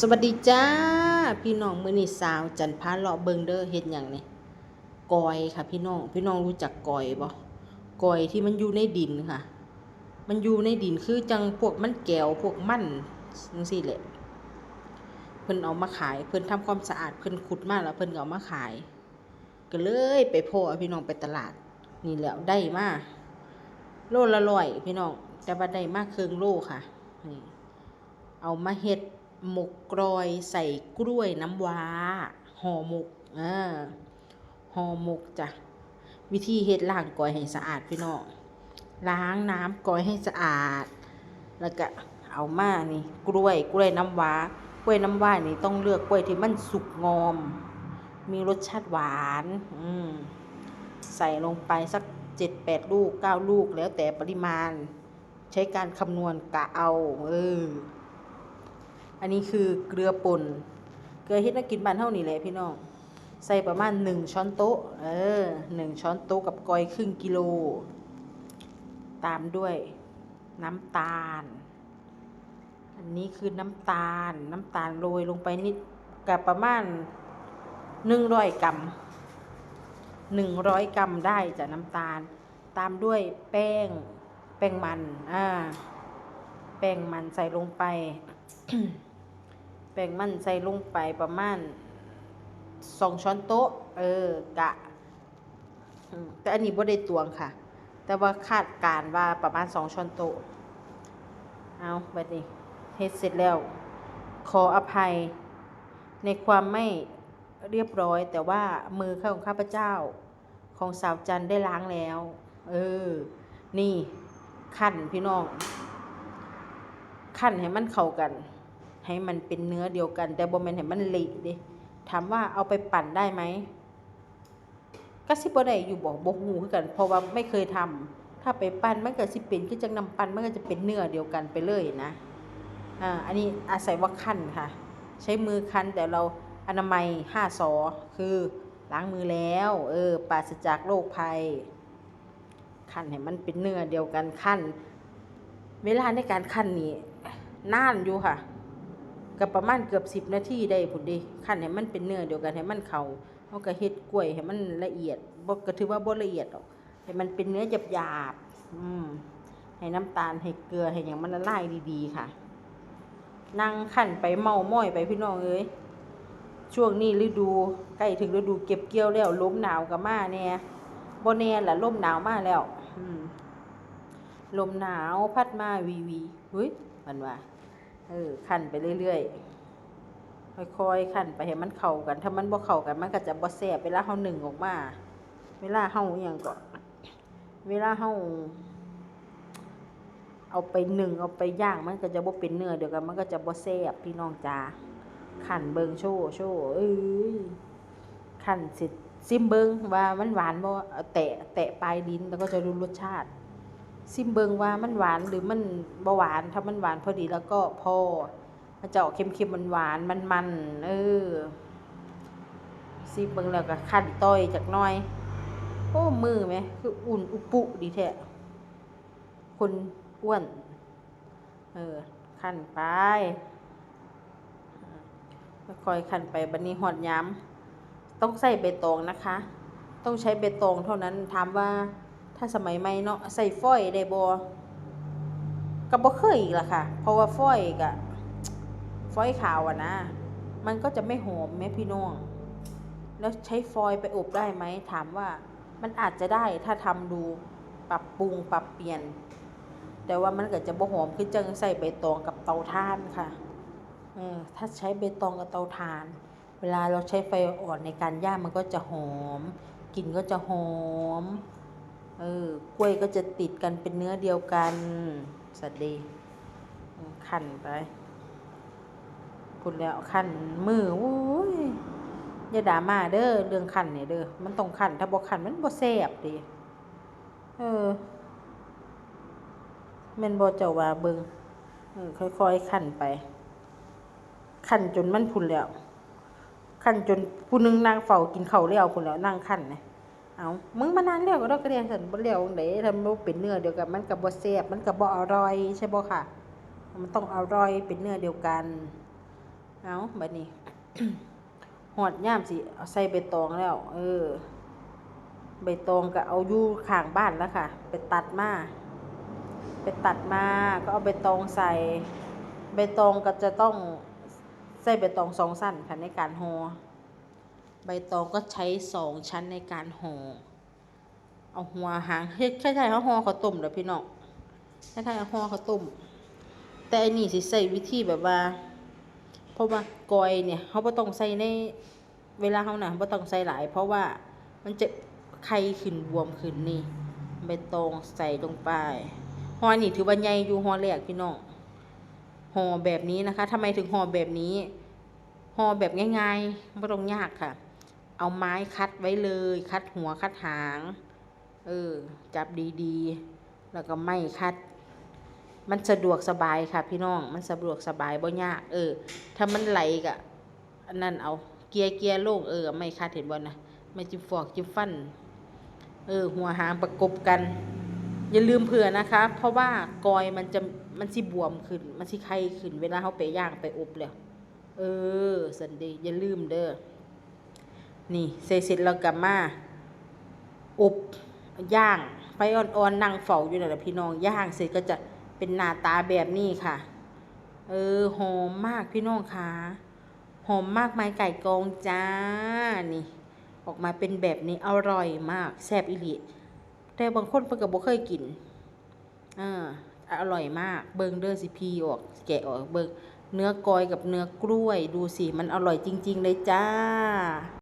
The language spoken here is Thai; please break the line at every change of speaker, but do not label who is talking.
สวัสดีจ้า พี่น้องมือนี้สาวจันพาเลาะเบิงเด้อเฮ็ดหยังนี่กอยค่ะพี่น้องพี่น้องรู้จักกอยบ่กอยที่มันอยู่ในดินค่ะ มันอยู่ในดินคือจังพวกมันแก้วพวกมันจังซี่แหละเพิ่นเอามาขายเพิ่นทำความสะอาดเพิ่นขุดมาแล้วเพิ่นก็เอามาขาย ก็เลยไปโพเอพี่น้องไปตลาด นี่แล้วได้มาโลละร้อยพี่น้องแต่ว่าได้มากเครึ่งโลค่ะนี่เอามาเฮ็ด หมกกรอยใส่กล้วยน้ำว้าห่อหมกอ่าห่อหมกจ้ะวิธีเฮ็ดล้างกรอยให้สะอาดพี่น้องล้างน้ำกรอยให้สะอาด แล้วก็เอามานี่กล้วยกล้วยน้ำว้ากล้วยน้ำว้านี่ต้องเลือกกล้วยที่มันสุกงอม มีรสชาติหวานอืมใส่ลงไปสักเจ็ดแปดลูกเก้าลูกแล้วแต่ปริมาณ ใช้การคำนวณกะเอา เออ อันนี้คือเกลือป่น เกลือเฮ็ดนักกินบ้านเท่านี้แหละพี่น้อง ใส่ประมาณหนึ่งช้อนโต๊ะ เออหนึ่งช้อนโต๊ะกับกอยครึ่งกิโล ตามด้วยน้ำตาล อันนี้คือน้ำตาล น้ำตาลโรยลงไปนิดกับประมาณหนึ่งร้อยกรัมหนึ่งร้อยกรัมได้จากน้ำตาล ตามด้วยแป้ง แป้งมัน อ่า แป้งมันใส่ลงไป แป้งมันใส่ลงไปประมาณสองช้อนโต๊ะ เออกะแต่อันนี้บ่ได้ตวงค่ะ แต่ว่าคาดการว่าประมาณสองช้อนโต๊ะ เอาแบบนี้เฮ็ดเสร็จแล้ว ขออภัยในความไม่เรียบร้อย แต่ว่ามือข้าของข้าพเจ้า ของสาวจันได้ล้างแล้ว เออ นี่ขั้นพี่น้องขั้นให้มันเข้ากัน ให้มันเป็นเนื้อเดียวกัน แต่บ่แม่นให้มันเละเด้ถามว่าเอาไปปั่นได้ไหมก็สิบ่ได้อยู่บ่บ่ฮู้คือกัน เพราะว่าไม่เคยทำถ้าไปปั่นมันก็สิเป็นคือจังน้ำปั่นมันก็จะเป็นเนื้อเดียวกันไปเลยนะอ่าอันนี้อาศัยว่าขั้นค่ะ ใช้มือคั้นแต่เราอนามัย5สอคือล้างมือแล้ว เออปราศจากโรคภัยขั้นให้มันเป็นเนื้อเดียวกันขั้นเวลาในการขั้นนี่นานอยู่ค่ะ กับประมาณเกือบสิบนาทีได้ผุนดีขั้นให้มันเป็นเนื้อเดียวกันให้มันเขาเอากระเฮ็ดกล้วยให้มันละเอียดบ่ก็ถือว่าบ่ละเอียดหรอกให้มันเป็นเนื้อหยาบๆอืมให้น้ำตาลให้เกลือให้อย่างมันละลายดีๆค่ะ นั่งขั้นไปเมาม้อยไปพี่น้องเอ้ยช่วงนี้ฤดูใกล้ถึงฤดูเก็บเกี่ยวแล้วลมหนาวก็มาแน่บ่แน่ละลมหนาวมาแล้วอืมลมหนาวพัดมาวีวีเฮ้ยมันว่า เออขันไปเรื่อยๆ ค่อยๆขันไปให้มันเข้ากัน ถ้ามันบ่เข้ากันมันก็จะบ่แซ่บเวลาเฮาหนึ่งออกมา เวลาเฮาอหยังก็เวลาเฮาเอาไปหนึ่งเอาไปย่างมันก็จะบ่เป็นเนื้อเดียวกันมันก็จะบ่แซ่บพี่น้องจ้าขันเบิงโชว์โชว์เอ้ยขันสิซิมเบิงว่ามันหวานบ่เอาแตะแตะปลายลิ้นแล้วก็จะรู้รสชาติ ซิมเบิงว่ามันหวานหรือมันบ่หวานถ้ามันหวานพอดีแล้วก็พอมันจะออกเค็มๆมันหวานมันมันเออซิมเบิงแล้วก็ขั้นต้อยจากน้อยโอ้มือไหมคืออุ่นอุปุดีแท้คนอ้วน เออขั้นไปค่อยขั้นไปบันนี้หอดย้ำต้องใส่ใบตองนะคะ ต้องใช้ใบตองเท่านั้นถามว่า ถ้าสมัยใหม่เนาะใส่ฟอยล์ได้บ่ก็บ่เคยอีกล่ะค่ะ เพราะว่าฟอยล์กะฟอยล์ขาวอะนะ มันก็จะไม่หอมแม่พี่น้อง แล้วใช้ฟอยล์ไปอบได้ไหมถามว่ามันอาจจะได้ถ้าทำดูปรับปรุงปรับเปลี่ยน แต่ว่ามันก็จะบ่หอมคือจังใส่ใบตองกับเตาถ่านค่ะเออถ้าใช้ใบตองกับเตาถ่าน เวลาเราใช้ไฟอ่อนในการย่างมันก็จะหอมกลิ่นก็จะหอม เออกล้วยก็จะติดกันเป็นเนื้อเดียวกันสัตว์ดี ขันไปพูดแล้วขันมือโอ้ยอย่าด่ามาเด้อเรื่องขันเนี่ยเด้อมันต้องขันถ้าบอกขันมันบ่แซ่บดิเออม่นบ่เจ้าว่าเบิงเออค่อยๆขันไป ขันจนมันพุ่นแล้ว ขันจนผู้นึงนั่งเฝ้ากินข้าวแล้วพุ่นแล้วนั่งขันเนี่ย เอามึงมานานแล้วก็ดอกกระเดียงสันบ่แล้วจั่งใดทำบ่เป็นเนื้อเดียวกันมันก็บ่แซ่บมันก็บ่อร่อยใช่บ่ค่ะ มันต้องอร่อยเป็นเนื้อเดียวกัน เอาบัดนี้หอดย่ามสิเอาใส่ใบตองแล้ว เออ ใบตองก็เอาอยู่ข้างบ้านแล้วค่ะ ไปตัดมาไปตัดมาก็เอาใบตองใส่ ใบตองก็จะต้องใส่ใบตองสองสั้นค่ะในการห่อ ใบตองก็ใช้สองชั้นในการห่อเอาหัวหางเฮ็ดคล้ายๆเขาห่อเขาต้มเด้อพี่น้องคล้ายๆห่อเขาต้ม แต่อันนี้สิใส่วิธีแบบว่า เพราะว่ากอยเนี่ยเขาบ่ต้องใส่ในเวลาเขาหน่ะบ่ต้องใส่หลาย เพราะว่ามันจะไข่ขึ้นบวมขึ้นนี่ใบตองใส่ลงไปห่อนี่ถือว่าใหญ่อยู่ห่อแรกพี่น้องห่อแบบนี้นะคะทำไมถึงห่อแบบนี้ห่อแบบง่ายๆไม่ต้องยากค่ะ เอาไม้คัดไว้เลย คัดหัวคัดหาง เออ จับดีๆ แล้วก็ไม่คัด มันสะดวกสบายค่ะพี่น้อง มันสะดวกสบายบ่ยาก เออ ถ้ามันไหลกะนนั้นเอา เกียร์เกียร์โล่งเออ ไม่คาดเห็นบ่นะ ไม่จิ้มฟอกจิ้มฟัน เออ หัวหางประกบกัน อย่าลืมเผื่อนะคะ เพราะว่ากอยมันจะ มันสิบวมขึ้น มันสิไข้ขึ้น เวลาเขาไปย่างไปอบแล้ว เออ สันดย์อย่าลืมเด้อ นี่เสร็จเสร็จแล้วกลับมาอบย่างไฟอ่อนๆนั่งเฝ้าอยู่นั่นแหละพี่น้องย่างเสร็จก็จะเป็นหน้าตาแบบนี้ค่ะ เออหอมมากพี่น้องค่ะหอมมากไม้ไก่กองจ้านี่ ออกมาเป็นแบบนี้อร่อยมากแซ่บอีหลีแต่บางคนเพิ่นก็บ่เคยกินอ่าอร่อยมาก เบิงเด้อสิพีออกแกะออกเบิงเนื้อกอยกับเนื้อกล้วย ดูสิ มันอร่อยจริง ๆ เลยจ้า